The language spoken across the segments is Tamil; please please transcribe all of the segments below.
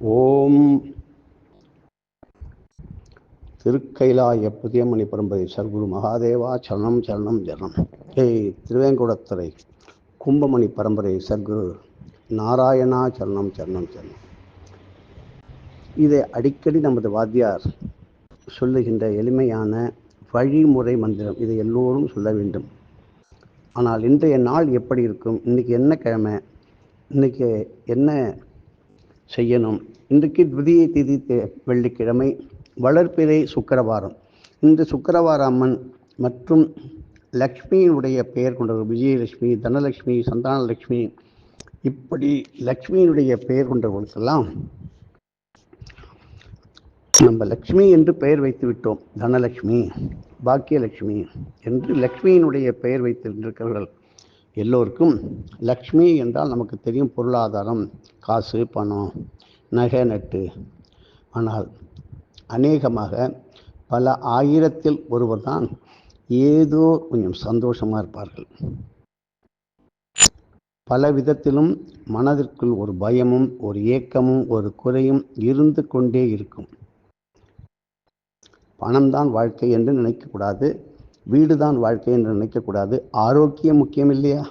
ஓம் திருக்கைலாய புதியமணி பரம்பரை சர்க்குரு மகாதேவா சரணம் சரணம் சரணம் ஏய் திருவேங்குடத்துறை கும்பமணி பரம்பரை சர்க்குரு நாராயணா சரணம் சரணம் சரணம். இதை அடிக்கடி நமது வாத்தியார் சொல்லுகின்ற எளிமையான வழிமுறை மந்திரம் இதை எல்லோரும் சொல்ல வேண்டும். ஆனால் இன்றைய நாள் எப்படி இருக்கும்? இன்றைக்கி என்ன கிழமை? இன்றைக்கி என்ன செய்யணும். இன்றைக்கு துதியை திதி வெள்ளிக்கிழமை வளர்ப்பிறை சுக்கிரவாரம். இந்த சுக்கரவார அம்மன் மற்றும் லக்ஷ்மியினுடைய பெயர் கொண்டவர் விஜயலட்சுமி தனலட்சுமி சந்தானலட்சுமி இப்படி லக்ஷ்மியினுடைய பெயர் கொண்டவர்களுக்கெல்லாம் நம்ம லக்ஷ்மி என்று பெயர் வைத்து விட்டோம். தனலட்சுமி பாக்கியலட்சுமி என்று லக்ஷ்மியினுடைய பெயர் வைத்திருக்கிறவர்கள் எல்லோருக்கும் லக்ஷ்மி என்றால் நமக்கு தெரியும் பொருளாதாரம் காசு பணம் நகை நட்டு. ஆனால் அநேகமாக பல ஆயிரத்தில் ஒருவர் தான் ஏதோ கொஞ்சம் சந்தோஷமாக இருப்பார்கள். பல விதத்திலும் மனதிற்குள் ஒரு பயமும் ஒரு ஏக்கமும் ஒரு குறையும் இருந்து கொண்டே இருக்கும். பணம்தான் வாழ்க்கை என்று நினைக்கக்கூடாது. வீடு தான் வாழ்க்கை என்று நினைக்கக்கூடாது. ஆரோக்கியம் முக்கியம் இல்லையா?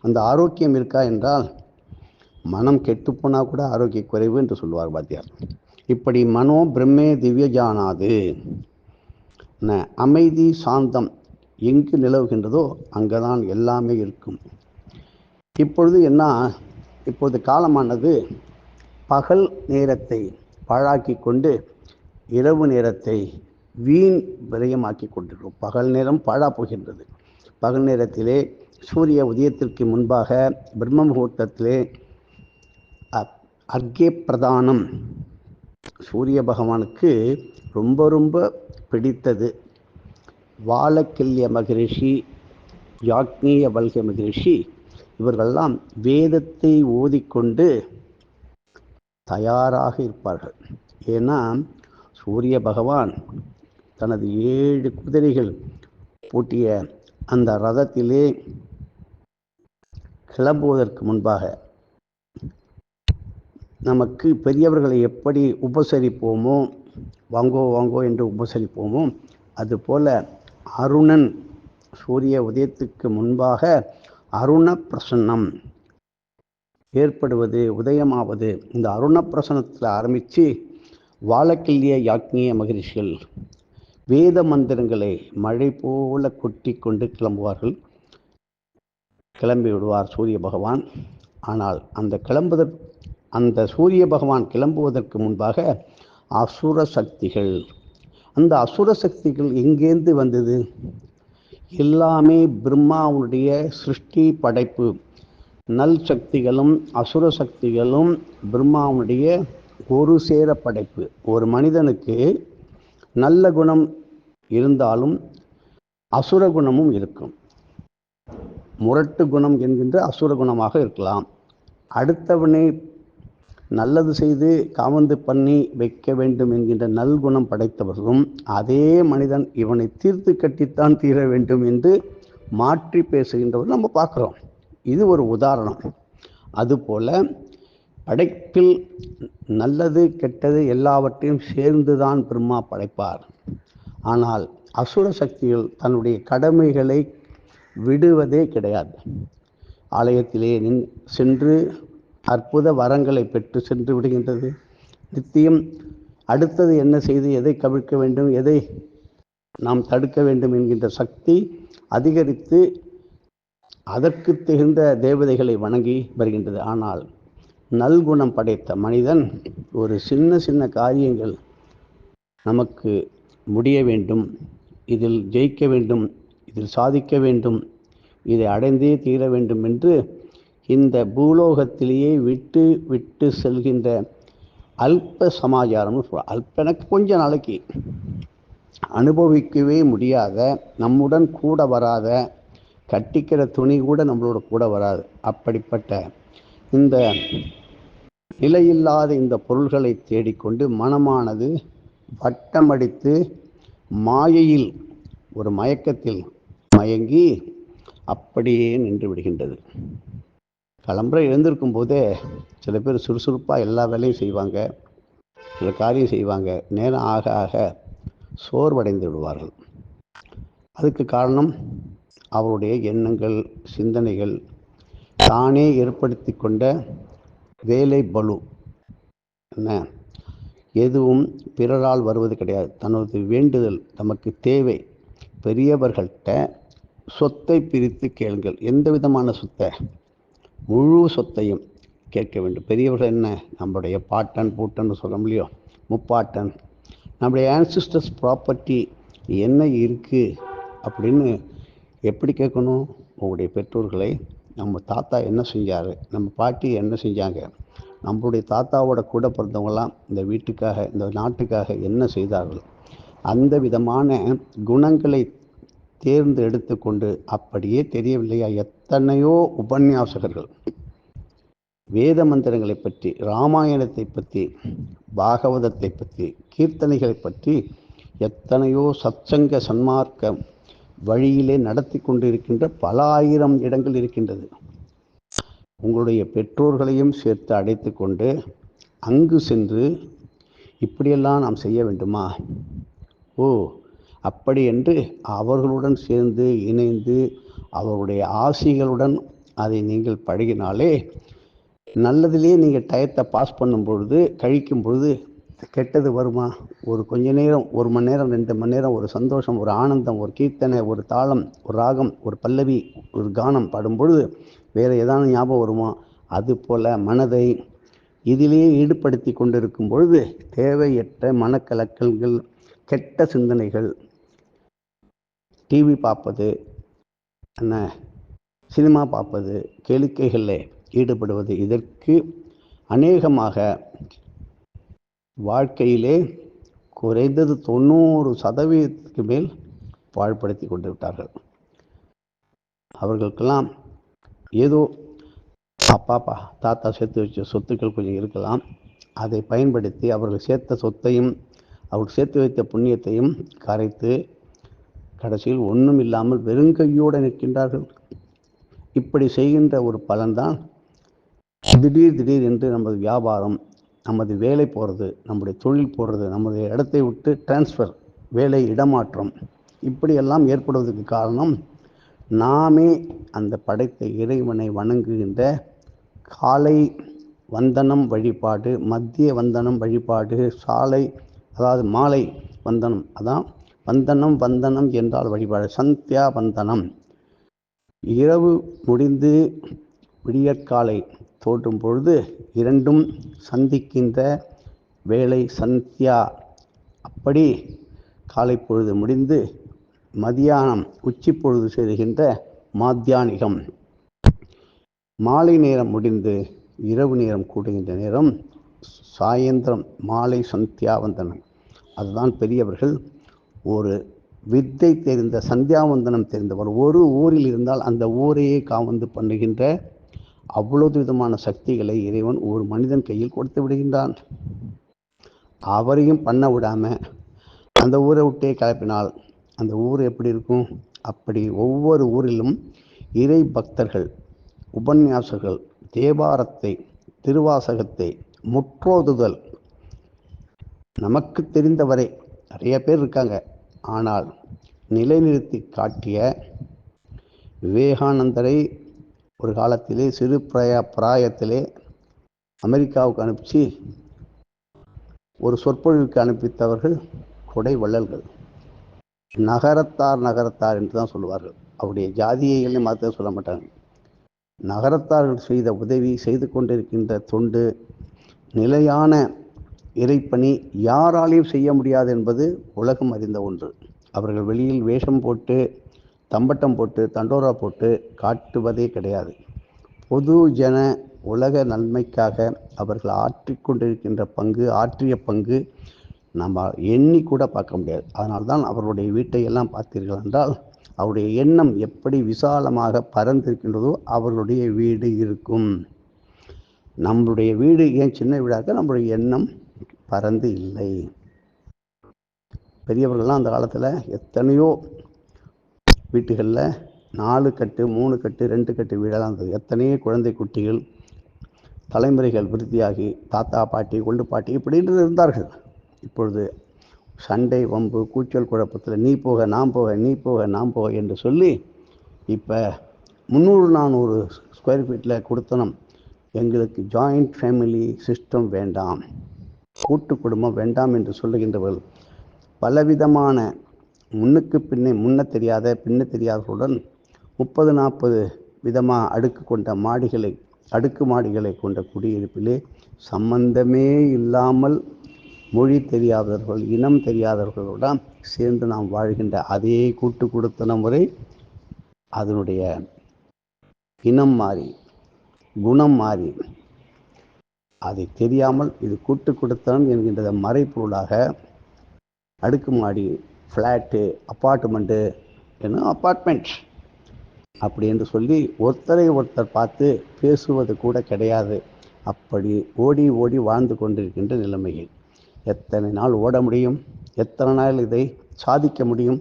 அந்த ஆரோக்கியம் இருக்கா என்றால் மனம் கெட்டுப்போனால் கூட ஆரோக்கிய குறைவு என்று சொல்லுவார் வாத்தியார் இப்படி மனோ பிரம்மே திவ்ய ஜானாது. ந- அமைதி சாந்தம் எங்கு நிலவுகின்றதோ அங்கதான் எல்லாமே இருக்கும். இப்பொழுது என்ன இப்பொழுது காலமானது பகல் நேரத்தை பாழாக்கி கொண்டு இரவு நேரத்தை வீண் விரயமாக்கி கொண்டிருக்கிறோம் பகல் நேரம் பாழா போகின்றது பகல் நேரத்திலே சூரிய உதயத்திற்கு முன்பாக பிரம்ம முகூர்த்தத்திலே அக்கே அர்க்கே பிரதானம். சூரிய பகவானுக்கு ரொம்ப ரொம்ப பிடித்தது. வாழக்கில்ய மகரிஷி யாக்னீய வல்க மகரிஷி இவர்களெல்லாம் வேதத்தை ஓதிக்கொண்டு தயாராக இருப்பார்கள். ஏன்னா சூரிய பகவான் தனது ஏழு குதிரைகள் பூட்டிய அந்த ரதத்திலே கிளம்புவதற்கு முன்பாக நமக்கு பெரியவர்களை எப்படி உபசரிப்போமோ வாங்கோ வாங்கோ என்று உபசரிப்போமோ அதுபோல அருணன் சூரிய உதயத்துக்கு முன்பாக அருண பிரசன்னம் ஏற்படுவது உதயமாவது இந்த அருண பிரசனத்தில் ஆரம்பித்து வாழக்கில்லிய யாக்னிய மகரிஷிகள் வேத மந்திரங்களை மழை போல கொட்டி கொண்டு கிளம்புவார்கள். கிளம்பி விடுவார் சூரிய பகவான். ஆனால் அந்த கிளம்புதற் அந்த சூரிய பகவான் கிளம்புவதற்கு முன்பாக அசுர சக்திகள். அந்த அசுர சக்திகள் எங்கேருந்து வந்தது? எல்லாமே பிரம்மாவுடைய சிருஷ்டி படைப்பு. நல் சக்திகளும் அசுர சக்திகளும் பிரம்மாவுடைய ஒரு சேர படைப்பு. ஒரு மனிதனுக்கு நல்ல குணம் இருந்தாலும் அசுர குணமும் இருக்கும். முரட்டு குணம் என்கின்ற அசுர குணமாக இருக்கலாம். அடுத்தவனை நல்லது செய்து காவந்து பண்ணி வைக்க வேண்டும் என்கின்ற நல்குணம் படைத்தவர்களும் அதே மனிதன் இவனை தீர்த்து கட்டித்தான் தீர வேண்டும் என்று மாற்றி பேசுகின்றவர் நம்ம பார்க்குறோம். இது ஒரு உதாரணம். அதுபோல படைப்பில் நல்லது கெட்டது எல்லாவற்றையும் சேர்ந்துதான் பிரம்மா படைப்பார். ஆனால் அசுர சக்திகள் தன்னுடைய கடமைகளை விடுவதே கிடையாது. ஆலயத்திலே நின் சென்று அற்புத வரங்களை பெற்று சென்று விடுகின்றது. நித்தியம் அடுத்தது என்ன செய்து எதை கவிழ்க்க வேண்டும் எதை நாம் தடுக்க வேண்டும் என்கின்ற சக்தி அதிகரித்து அதற்கு தகுந்த தேவதைகளை வணங்கி வருகின்றது. ஆனால் நல்குணம் படைத்த மனிதன் ஒரு சின்ன சின்ன காரியங்கள் நமக்கு முடிய வேண்டும் இதில் ஜெயிக்க வேண்டும் இதில் சாதிக்க வேண்டும் இதை அடைந்தே தீர வேண்டும் என்று இந்த பூலோகத்திலேயே விட்டு விட்டு செல்கின்ற அல்ப சமாச்சாரம்னு சொல்கிறோம் அல்பனக்கு கொஞ்ச நாளைக்கு அனுபவிக்கவே முடியாத நம்முடன் கூட வராத கட்டிக்கிற துணி கூட நம்மளோட கூட வராது. அப்படிப்பட்ட இந்த நிலையில்லாத இந்த பொருள்களை தேடிக்கொண்டு மனமானது வட்டமடித்து மாயையில் ஒரு மயக்கத்தில் மயங்கி அப்படியே நின்று விடுகின்றது. கிளம்புற எழுந்திருக்கும் போதே சில பேர் சுறுசுறுப்பாக எல்லா வேலையும் செய்வாங்க. சில காரியம் செய்வாங்க. நேரம் ஆக ஆக சோர்வடைந்து விடுவார்கள். அதுக்கு காரணம் அவருடைய எண்ணங்கள் சிந்தனைகள் தானே ஏற்படுத்தி கொண்ட வேலை பலு என்ன? எதுவும் பிறரால் வருவது கிடையாது. தனது வேண்டுதல் தமக்கு தேவை பெரியவர்கள்ட்ட சொத்தை பிரித்து கேளுங்கள். எந்த விதமான சொத்தை? முழு சொத்தையும் கேட்க வேண்டும். பெரியவர்கள் என்ன? நம்முடைய பாட்டன் பூட்டன் சொல்ல முடியும் முப்பாட்டன். நம்முடைய ஆன்சிஸ்டர்ஸ் ப்ராப்பர்ட்டி என்ன இருக்குது அப்படின்னு எப்படி கேட்கணும்? உங்களுடைய பெற்றோர்களை நம்ம தாத்தா என்ன செஞ்சார்? நம்ம பாட்டி என்ன செஞ்சாங்க? நம்மளுடைய தாத்தாவோட கூட பிறந்தவங்களாம் இந்த வீட்டுக்காக இந்த நாட்டுக்காக என்ன செய்தார்கள்? அந்த விதமான குணங்களை தேர்ந்து எடுத்துக்கொண்டு அப்படியே தெரியவில்லையா? எத்தனையோ உபன்யாசகர்கள். வேத மந்திரங்களை பற்றி ராமாயணத்தை பற்றி பாகவதத்தை பற்றி கீர்த்தனைகளை பற்றி எத்தனையோ சத்சங்க சன்மார்க்க வழியிலே நடத்தி கொண்டிருக்கின்ற பல ஆயிரம் இடங்கள் இருக்கின்றது. உங்களுடைய பெற்றோர்களையும் சேர்த்து அடைத்து கொண்டு அங்கு சென்று இப்படியெல்லாம் நாம் செய்ய வேண்டுமா? ஓ அப்படி என்று அவர்களுடன் சேர்ந்து இணைந்து அவருடைய ஆசிகளுடன் அதை நீங்கள் பழகினாலே நல்லதிலே நீங்கள் டயத்தை பாஸ் பண்ணும் பொழுது கழிக்கும் பொழுது கெட்டது வருமா? ஒரு கொஞ்ச நேரம் ஒரு மணி நேரம் ரெண்டு மணி நேரம் ஒரு சந்தோஷம் ஒரு ஆனந்தம் ஒரு கீர்த்தனை ஒரு தாளம் ஒரு ராகம் ஒரு பல்லவி ஒரு கானம் பாடும்பொழுது வேறு ஏதாவது ஞாபகம் வருமா? அது போல் மனதை இதிலேயே ஈடுபடுத்தி கொண்டிருக்கும் பொழுது தேவையற்ற மனக்கலக்கல்கள் கெட்ட சிந்தனைகள் டிவி பார்ப்பது என்ன சினிமா பார்ப்பது கேளிக்கைகளில் ஈடுபடுவது இதற்கு அநேகமாக வாழ்க்கையிலே குறைந்தது தொண்ணூறு சதவீதத்துக்கு மேல் பாழ்படுத்தி கொண்டு விட்டார்கள். அவர்களுக்கெல்லாம் ஏதோ அப்பாப்பா தாத்தா சேர்த்து வச்ச சொத்துக்கள் கொஞ்சம் இருக்கலாம். அதை பயன்படுத்தி அவர்கள் சேர்த்த சொத்தையும் அவர்கள் சேர்த்து வைத்த புண்ணியத்தையும் கரைத்து கடைசியில் ஒன்றும் இல்லாமல் வெறுங்கையோடு நிற்கின்றார்கள். இப்படி செய்கின்ற ஒரு பலன்தான் திடீர் திடீர் என்று நமது வியாபாரம் நமது வேலை போகிறது நம்முடைய தொழில் போடுறது நம்முடைய இடத்தை விட்டு டிரான்ஸ்ஃபர் வேலை இடமாற்றம் இப்படியெல்லாம் ஏற்படுவதற்கு காரணம் நாமே அந்த படைத்த இறைவனை வணங்குகின்ற காலை வந்தனம் வழிபாடு மத்திய வந்தனம் வழிபாடு சாலை அதாவது மாலை வந்தனம் அதான் வந்தனம் வந்தனம் என்றால் வழிபாடு சந்தியா வந்தனம். இரவு முடிந்து விடியற்காலை தோற்றும் பொழுது இரண்டும் சந்திக்கின்ற வேலை சந்தியா. அப்படி காலை பொழுது முடிந்து மதியானம் உச்சி பொழுது செய்கின்ற மாத்தியானிகம். மாலை நேரம் முடிந்து இரவு நேரம் கூடுகின்ற நேரம் சாயந்தரம் மாலை சந்தியாவந்தனம். அதுதான் பெரியவர்கள் ஒரு வித்தை தெரிந்த சந்தியாவந்தனம் தெரிந்தவர். ஒரு ஊரில் இருந்தால் அந்த ஊரையே காவந்து பண்ணுகின்ற அவ்வளவு விதமான சக்திகளை இறைவன் ஒரு மனிதன் கையில் கொடுத்து விடுகின்றான். அவரையும் பண்ண விடாம அந்த ஊரை விட்டே கிளப்பினால் அந்த ஊர் எப்படி இருக்கும்? அப்படி ஒவ்வொரு ஊரிலும் இறை பக்தர்கள் உபன்யாசர்கள் தேவாரத்தை திருவாசகத்தை முற்றோதுதல். நமக்கு தெரிந்தவரை. நிறைய பேர் இருக்காங்க. ஆனால் நிலைநிறுத்தி காட்டிய விவேகானந்தரை ஒரு காலத்திலே சிறு பிராய பிராயத்திலே அமெரிக்காவுக்கு அனுப்பிச்சு ஒரு சொற்பொழிவுக்கு அனுப்பித்தவர்கள் கொடை வள்ளல்கள். நகரத்தார் நகரத்தார் என்று தான் சொல்லுவார்கள். அவருடைய ஜாதியைகளை மாற்ற சொல்ல மாட்டாங்க? நகரத்தார்கள் செய்த உதவி செய்து கொண்டிருக்கின்ற தொண்டு நிலையான இறைப்பணி யாராலையும் செய்ய முடியாது என்பது உலகம் அறிந்த ஒன்று. அவர்கள் வெளியில் வேஷம் போட்டு தம்பட்டம் போட்டு தண்டோரா போட்டு காட்டுவதே கிடையாது. பொது ஜன உலக நன்மைக்காக அவர்கள் ஆற்றிக்கொண்டிருக்கின்ற பங்கு ஆற்றிய பங்கு நம்ம எண்ணி கூட பார்க்க முடியாது. அதனால் தான் அவருடைய வீட்டை எல்லாம் பார்த்தீர்கள் என்றால் அவருடைய எண்ணம் எப்படி விசாலமாக பறந்திருக்கின்றதோ அவர்களுடைய வீடு இருக்கும். நம்மளுடைய வீடு ஏன் சின்ன வீடாக? நம்மளுடைய எண்ணம் பறந்து இல்லை. பெரியவர்கள்லாம் அந்த காலத்தில் எத்தனையோ வீட்டுகளில் நாலு கட்டு மூணு கட்டு ரெண்டு கட்டு வீடெல்லாம் இருந்தது. எத்தனையோ குழந்தை குட்டிகள் தலைமுறைகள் விருத்தியாகி தாத்தா பாட்டி கொண்டு பாட்டி இப்படின்னு இருந்தார்கள். இப்பொழுது சண்டை வம்பு கூச்சல் குழப்பத்தில் நீ போக நான் போக நீ போக நான் போக என்று சொல்லி இப்போ முந்நூறு நானூறு ஸ்கொயர் ஃபீட்டில் கொடுத்தனும். எங்களுக்கு ஜாயிண்ட் ஃபேமிலி சிஸ்டம் வேண்டாம். கூட்டு குடும்பம் வேண்டாம் என்று சொல்லுகின்றவர்கள் பலவிதமான முன்னுக்கு பின்னே முன்ன தெரியாத பின்ன தெரியாதவர்களுடன் முப்பது நாற்பது விதமாக அடுக்கு கொண்ட மாடிகளை அடுக்கு மாடிகளை கொண்ட குடியிருப்பிலே சம்பந்தமே இல்லாமல் மொழி தெரியாதவர்கள் இனம் தெரியாதவர்களுடன் சேர்ந்து நாம் வாழ்கின்ற அதே கூட்டு கொடுத்தன முறை அதனுடைய இனம் மாறி குணம் மாறி அதை தெரியாமல் இது கூட்டு கொடுத்தனம் என்கின்றத மறைப்பொருளாக அடுக்குமாடி ஃப்ளாட்டு அப்பார்ட்மெண்ட்டு என்ன அப்பார்ட்மெண்ட் அப்படி என்று சொல்லி ஒருத்தரை ஒருத்தர் பார்த்து பேசுவது கூட கிடையாது. அப்படி ஓடி ஓடி வாழ்ந்து கொண்டிருக்கின்ற நிலைமையில். எத்தனை நாள் ஓட முடியும்? எத்தனை நாள் இதை சாதிக்க முடியும்?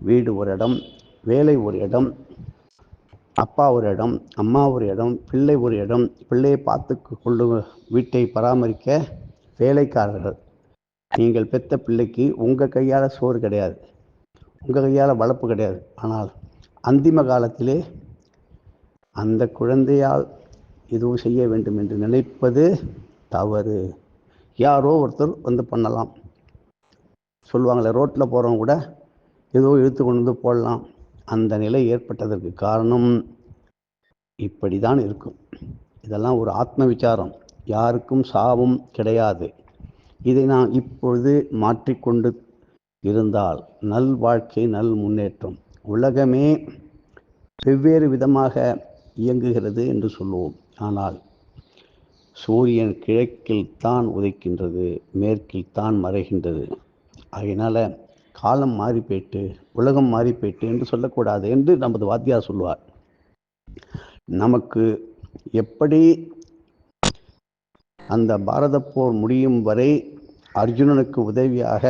வீடு ஒரு இடம் வேலை ஒரு இடம் அப்பா ஒரு இடம் அம்மா ஒரு இடம் பிள்ளை ஒரு இடம் பிள்ளையை பார்த்து கொண்டு வீட்டை பராமரிக்க வேலைக்காரர்கள். நீங்கள் பெற்ற பிள்ளைக்கு உங்கள் கையால் சோறு கிடையாது. உங்கள் கையால் வளர்ப்பு கிடையாது. ஆனால் அந்திம காலத்திலே அந்த குழந்தையால் எதுவும் செய்ய வேண்டும் என்று நினைப்பது தவறு. யாரோ ஒருத்தர் வந்து பண்ணலாம். சொல்லுவாங்களே ரோட்டில் போகிறவங்க கூட ஏதோ இழுத்து கொண்டு வந்து போடலாம். அந்த நிலை ஏற்பட்டதற்கு காரணம் இப்படி தான் இருக்கும். இதெல்லாம் ஒரு ஆத்ம விசாரம். யாருக்கும் சாபம் கிடையாது. இதை நாம் இப்பொழுது மாற்றிக்கொண்டு இருந்தால் நல் வாழ்க்கை நல் முன்னேற்றம் உலகமே வெவ்வேறு விதமாக இயங்குகிறது என்று சொல்லுவோம். ஆனால் சூரியன் கிழக்கில் தான் உதைக்கின்றது மேற்கில் தான் மறைகின்றது. அதனால் காலம் மாறி போயிட்டு உலகம் மாறி போயிட்டு என்று சொல்லக்கூடாது என்று நமது வாத்தியார் சொல்லுவார். நமக்கு எப்படி அந்த பாரத போர் முடியும் வரை அர்ஜுனனுக்கு உதவியாக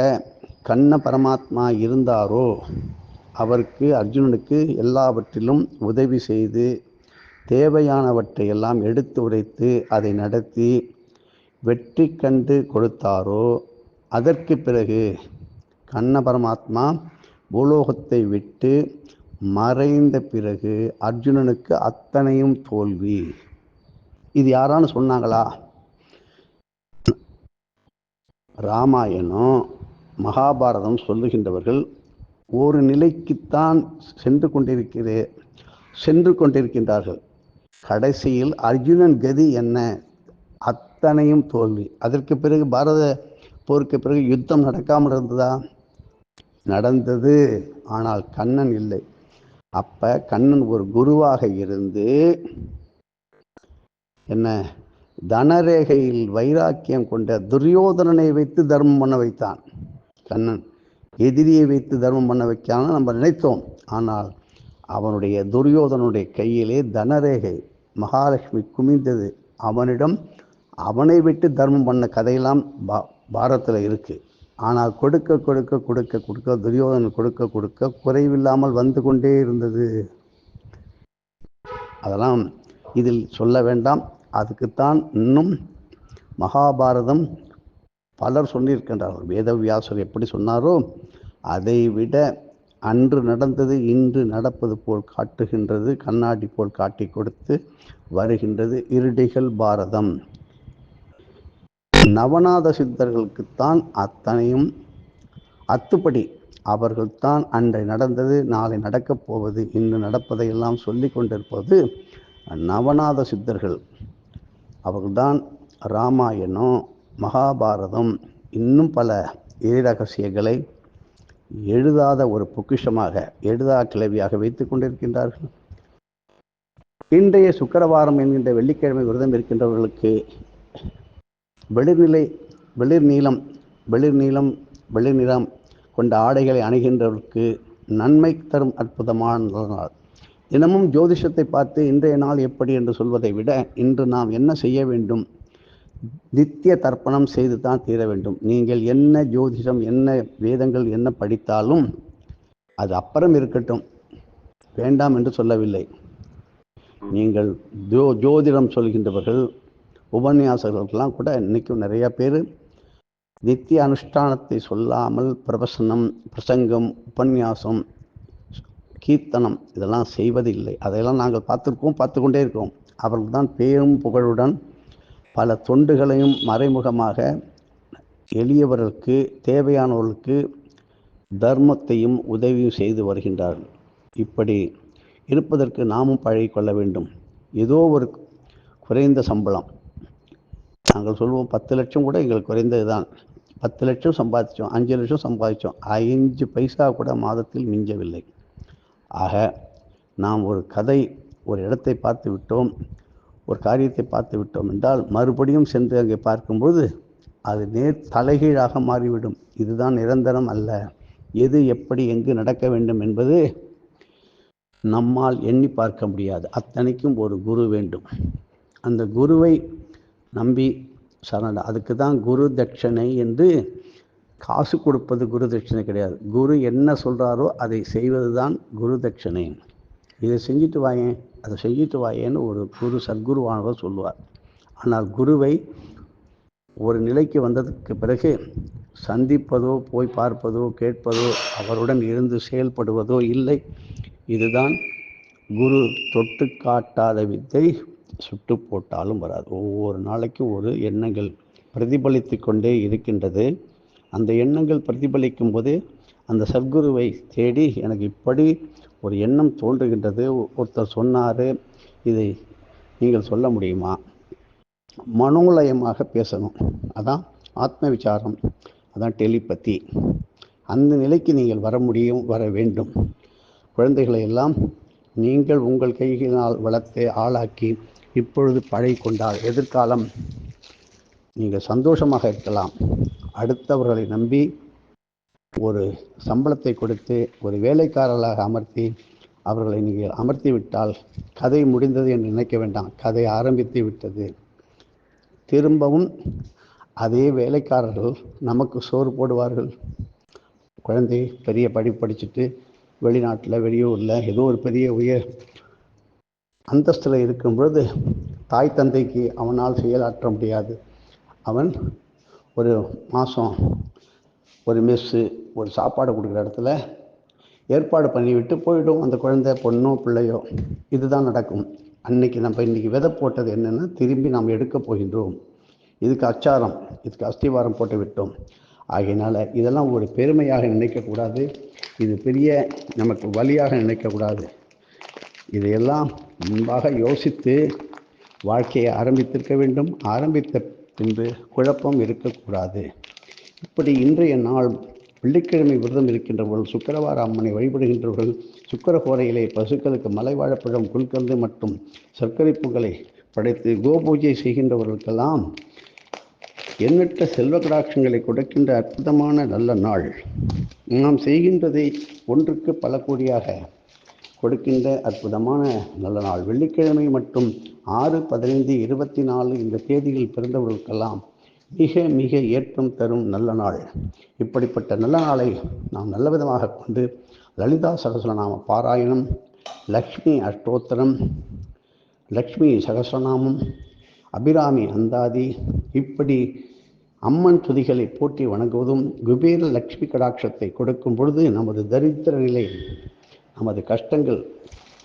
கண்ண பரமாத்மா இருந்தாரோ அவருக்கு அர்ஜுனனுக்கு எல்லாவற்றிலும் உதவி செய்து தேவையானவற்றை எல்லாம் எடுத்து உரைத்து அதை நடத்தி வெற்றி கண்டு கொடுத்தாரோ அதற்கு பிறகு கண்ண பரமாத்மா பூலோகத்தை விட்டு மறைந்த பிறகு அர்ஜுனனுக்கு அத்தனையும் தோல்வி. இது யாரான்னு சொன்னாங்களா? ராமாயணம் மகாபாரதம் சொல்லுகின்றவர்கள் ஒரு நிலைக்குத்தான் சென்று கொண்டிருக்கிறே சென்று கொண்டிருக்கின்றார்கள். கடைசியில் அர்ஜுனன் கதி என்ன? அத்தனையும் தோல்வி. அதற்கு பிறகு பாரத போருக்கு பிறகு யுத்தம் நடக்காமல் இருந்ததா? நடந்தது. ஆனால் கண்ணன் இல்லை. அப்ப கண்ணன் ஒரு குருவாக இருந்து என்ன? தனரேகையில் வைராக்கியம் கொண்ட துரியோதனனை வைத்து தர்மம் பண்ண வைத்தான் கண்ணன். எதிரியை வைத்து தர்மம் பண்ண வைக்காம நம்ம நினைத்தோம். ஆனால் அவனுடைய துரியோதனுடைய கையிலே தனரேகை மகாலட்சுமி குமிந்தது. அவனிடம் அவனை விட்டு தர்மம் பண்ண கதையெல்லாம் பா பாரத்தில் இருக்குது ஆனால் கொடுக்க கொடுக்க கொடுக்க கொடுக்க துரியோதனன் கொடுக்க கொடுக்க குறைவில்லாமல் வந்து கொண்டே இருந்தது. அதெல்லாம் இதில் சொல்ல வேண்டாம். அதுக்குத்தான் இன்னும் மகாபாரதம் பலர் சொல்லியிருக்கின்றார்கள். வேதவியாசர் எப்படி சொன்னாரோ அதை விட அன்று நடந்தது இன்று நடப்பது போல் காட்டுகின்றது கண்ணாடி போல் காட்டி கொடுத்து வருகின்றது இருடிகள் பாரதம். நவநாத சித்தர்களுக்குத்தான் அத்தனையும் அத்துப்படி அவர்கள்தான் அன்றை நடந்தது நாளை நடக்கப் போவது இன்று நடப்பதையெல்லாம் சொல்லி கொண்டிருப்பது நவநாத சித்தர்கள். அவர்கள்தான் ராமாயணம் மகாபாரதம் இன்னும் பல இறைரகசியங்களை எழுதாத ஒரு பொக்கிஷமாக எழுதா கிளவியாக வைத்துக் கொண்டிருக்கின்றார்கள். இன்றைய சுக்கரவாரம் என்கின்ற வெள்ளிக்கிழமை விரதம் இருக்கின்றவர்களுக்கு வெளிர்நிலை வெளிர் நீளம் வெளிர் நீளம் வெளிர் நிறம் கொண்ட ஆடைகளை அணுகின்றவர்களுக்கு நன்மை தரும் அற்புதமான நாள். தினமும் ஜோதிஷத்தை பார்த்து இன்றைய நாள் எப்படி என்று சொல்வதை விட இன்று நாம் என்ன செய்ய வேண்டும் நித்திய தர்ப்பணம் செய்து தான் தீர வேண்டும். நீங்கள் என்ன ஜோதிஷம் என்ன வேதங்கள் என்ன படித்தாலும் அது அப்புறம் இருக்கட்டும். வேண்டாம் என்று சொல்லவில்லை. நீங்கள் ஜோ ஜோதிடம் சொல்கின்றவர்கள் உபன்யாசகர்கள்லாம் கூட இன்றைக்கும் நிறைய பேர் நித்திய அனுஷ்டானத்தை சொல்லாமல் பிரவசனம் பிரசங்கம் உபன்யாசம் கீர்த்தனம் இதெல்லாம் செய்வதில்லை. அதையெல்லாம் நாங்கள் பார்த்துருக்கோம் பார்த்து கொண்டே இருக்கோம். அவர்கள் தான் பேரும் புகழுடன் பல தொண்டுகளையும் மறைமுகமாக எளியவர்களுக்கு தேவையானவர்களுக்கு தர்மத்தையும் உதவியும் செய்து வருகின்றார்கள். இப்படி இருப்பதற்கு நாமும் பழகிக்கொள்ள வேண்டும். ஏதோ ஒரு குறைந்த சம்பளம். நாங்கள் சொல்லுவோம் பத்து லட்சம் கூட எங்களுக்கு குறைந்தது தான் பத்து லட்சம் சம்பாதிச்சோம் அஞ்சு லட்சம் சம்பாதிச்சோம். அஞ்சு பைசா கூட மாதத்தில் மிஞ்சவில்லை. ஆக நாம் ஒரு கதை ஒரு இடத்தை பார்த்து விட்டோம். ஒரு காரியத்தை பார்த்து விட்டோம் என்றால் மறுபடியும் சென்று அங்கே பார்க்கும்போது அது நேர் தலைகீழாக மாறிவிடும். இதுதான் நிரந்தரம் அல்ல. எது எப்படி எங்கு நடக்க வேண்டும் என்பது நம்மால் எண்ணி பார்க்க முடியாது. அத்தனைக்கும் ஒரு குரு வேண்டும். அந்த குருவை நம்பி சரண அதுக்கு தான் குரு தட்சணை என்று காசு கொடுப்பது குரு தட்சணை கிடையாது. குரு என்ன சொல்கிறாரோ அதை செய்வது தான் குரு தட்சணை. இதை செஞ்சுட்டு வாயேன் அதை செஞ்சுட்டு வாயேன்னு ஒரு குரு சத்குருவானவர் சொல்லுவார். ஆனால் குருவை ஒரு நிலைக்கு வந்ததுக்கு பிறகு சந்திப்பதோ போய் பார்ப்பதோ கேட்பதோ அவருடன் இருந்து செயல்படுவதோ இல்லை. இதுதான் குரு தொட்டு காட்டாத வித்தை சுட்டு போட்டாலும் வராது. ஒவ்வொரு நாளைக்கும் ஒரு எண்ணங்கள் பிரதிபலித்து கொண்டே இருக்கின்றது. அந்த எண்ணங்கள் பிரதிபலிக்கும் போது அந்த சத்குருவை தேடி எனக்கு இப்படி ஒரு எண்ணம் தோன்றுகின்றது. ஒருத்தர் சொன்னார் இதை நீங்கள் சொல்ல முடியுமா? மனோலயமாக பேசணும். அதான் ஆத்ம விசாரம் அதான் டெலிபதி. அந்த நிலைக்கு நீங்கள் வர முடியும் வர வேண்டும். குழந்தைகளை எல்லாம் நீங்கள் உங்கள் கைகளினால் வளர்த்து ஆளாக்கி இப்பொழுது பழகி கொண்டால் எதிர்காலம் நீங்கள் சந்தோஷமாக இருக்கலாம். அடுத்தவர்களை நம்பி ஒரு சம்பளத்தை கொடுத்து ஒரு வேலைக்காரர்களாக அமர்த்தி அவர்களை நீங்கள் அமர்த்தி விட்டால் கதை முடிந்தது என்று நினைக்க வேண்டாம். கதை ஆரம்பித்து விட்டது. திரும்பவும் அதே வேலைக்காரர்கள் நமக்கு சோறு போடுவார்கள். குழந்தை பெரிய படி படிச்சுட்டு வெளிநாட்டில் வெளியூரில் ஏதோ ஒரு பெரிய உயர் அந்தஸ்தில் இருக்கும் பொழுது தாய் தந்தைக்கு அவனால் செயலாற்ற முடியாது. அவன் ஒரு மாதம் ஒரு மெஸ்ஸு ஒரு சாப்பாடு கொடுக்குற இடத்துல ஏற்பாடு பண்ணிவிட்டு போயிடும். அந்த குழந்தை பொண்ணோ பிள்ளையோ. இதுதான் நடக்கும். அன்னைக்கு நம்ம இன்றைக்கி விதை போட்டது என்னென்னா திரும்பி நாம் எடுக்க போகின்றோம். இதுக்கு அச்சாரம் இதுக்கு அஸ்திவாரம் போட்டு விட்டோம். ஆகையினால் இதெல்லாம் ஒரு பெருமையாக நினைக்கக்கூடாது இது பெரிய நமக்கு வழியாக நினைக்கக்கூடாது இதையெல்லாம் முன்பாக யோசித்து வாழ்க்கையை ஆரம்பித்திருக்க வேண்டும். ஆரம்பித்த பின்பு குழப்பம் இருக்கக்கூடாது. இப்படி இன்றைய நாள் வெள்ளிக்கிழமை விரதம் இருக்கின்றவர்கள் சுக்கரவார அம்மனை வழிபடுகின்றவர்கள் சுக்கரகோரையிலே பசுக்களுக்கு மலைவாழப்பழம் குல்கந்து மற்றும் சர்க்கரை பொங்கலை படைத்து கோபூஜை செய்கின்றவர்களுக்கெல்லாம் எண்ணற்ற செல்வ கடாட்சங்களை கொடுக்கின்ற அற்புதமான நல்ல நாள். நாம் செய்கின்றதை ஒன்றுக்கு பல கோடியாக கொடுக்கின்ற அற்புதமான நல்ல நாள். வெள்ளிக்கிழமை மற்றும் ஆறு பதினைந்து இருபத்தி நாலு இந்த தேதியில் பிறந்தவர்களுக்கெல்லாம் மிக மிக ஏற்றம் தரும் நல்ல நாள். இப்படிப்பட்ட நல்ல நாளை நாம் நல்ல விதமாக கொண்டு லலிதா சகசரநாம பாராயணம் லக்ஷ்மி அஷ்டோத்தரம் லக்ஷ்மி சகசரநாமம் அபிராமி அந்தாதி இப்படி அம்மன் துதிகளை போற்றி வணங்குவதும் குபேர லக்ஷ்மி கடாட்சத்தை கொடுக்கும் பொழுது நமது தரித்திர நிலை நமது கஷ்டங்கள்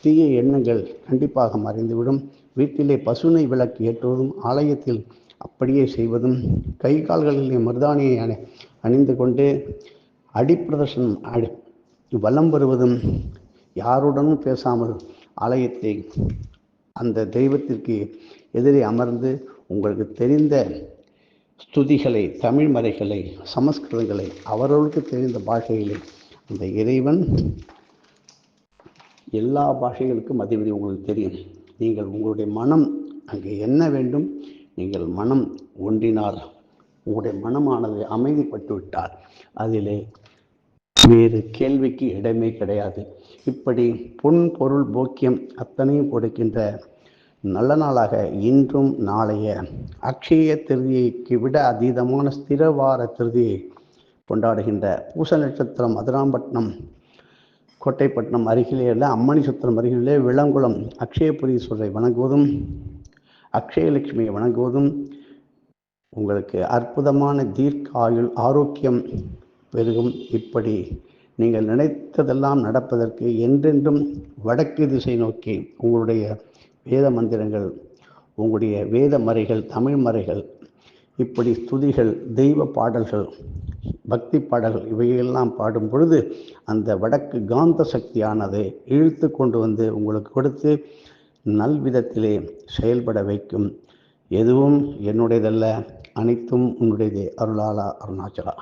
தீய எண்ணங்கள் கண்டிப்பாக மறைந்துவிடும். வீட்டிலே பசுனை விளக்கு ஏற்றுவதும் ஆலயத்தில் அப்படியே செய்வதும் கை கால்களிலே மருதாணியை அணி அணிந்து கொண்டு அடிப்பிரதர்சனம் அடி வலம் வருவதும் யாருடனும் பேசாமல் ஆலயத்தை அந்த தெய்வத்திற்கு எதிரே அமர்ந்து உங்களுக்கு தெரிந்த ஸ்துதிகளை தமிழ் மறைகளை சமஸ்கிருதங்களை அவர்களுக்கு தெரிந்த பாஷைகளை அந்த இறைவன் எல்லா பாஷைகளுக்கும் அதிபதி உங்களுக்கு தெரியும். நீங்கள் உங்களுடைய மனம் அங்கே என்ன வேண்டும்? நீங்கள் மனம் ஒன்றினால் உங்களுடைய மனமானது அமைதிப்பட்டு விட்டால் அதிலே வேறு கேள்விக்கு இடமே கிடையாது. இப்படி பொன் பொருள் போக்கியம் அத்தனையும் கொடுக்கின்ற நல்ல நாளாக இன்றும் நாளைய அக்ஷய திருதியைக்கு விட அதீதமான ஸ்திரவார திருதியை கொண்டாடுகின்ற பூச நட்சத்திரம் மதுராம்பட்டினம் கோட்டைப்பட்டினம் அருகிலே உள்ள அம்மணி சுத்திரம் அருகிலே விளங்குளம் அக்ஷயபுரீஸ்வரரை வணங்குவதும் அக்ஷயலட்சுமியை வணங்குவதும் உங்களுக்கு அற்புதமான தீர்க்க ஆயுள் ஆரோக்கியம் பெருகும். இப்படி நீங்கள் நினைத்ததெல்லாம் நடப்பதற்கு என்றென்றும் வடக்கு திசை நோக்கி உங்களுடைய வேத மந்திரங்கள் உங்களுடைய வேத மறைகள் தமிழ் மறைகள் இப்படி ஸ்துதிகள் தெய்வ பாடல்கள் பக்தி பாடல்கள் இவையெல்லாம் பாடும் பொழுது அந்த வடக்கு காந்த சக்தியானது இழுத்து கொண்டு வந்து உங்களுக்கு கொடுத்து நல்விதத்திலே செயல்பட வைக்கும். எதுவும் என்னுடையதல்ல அனைத்தும் உன்னுடையதே. அருளாளா அருணாச்சலா.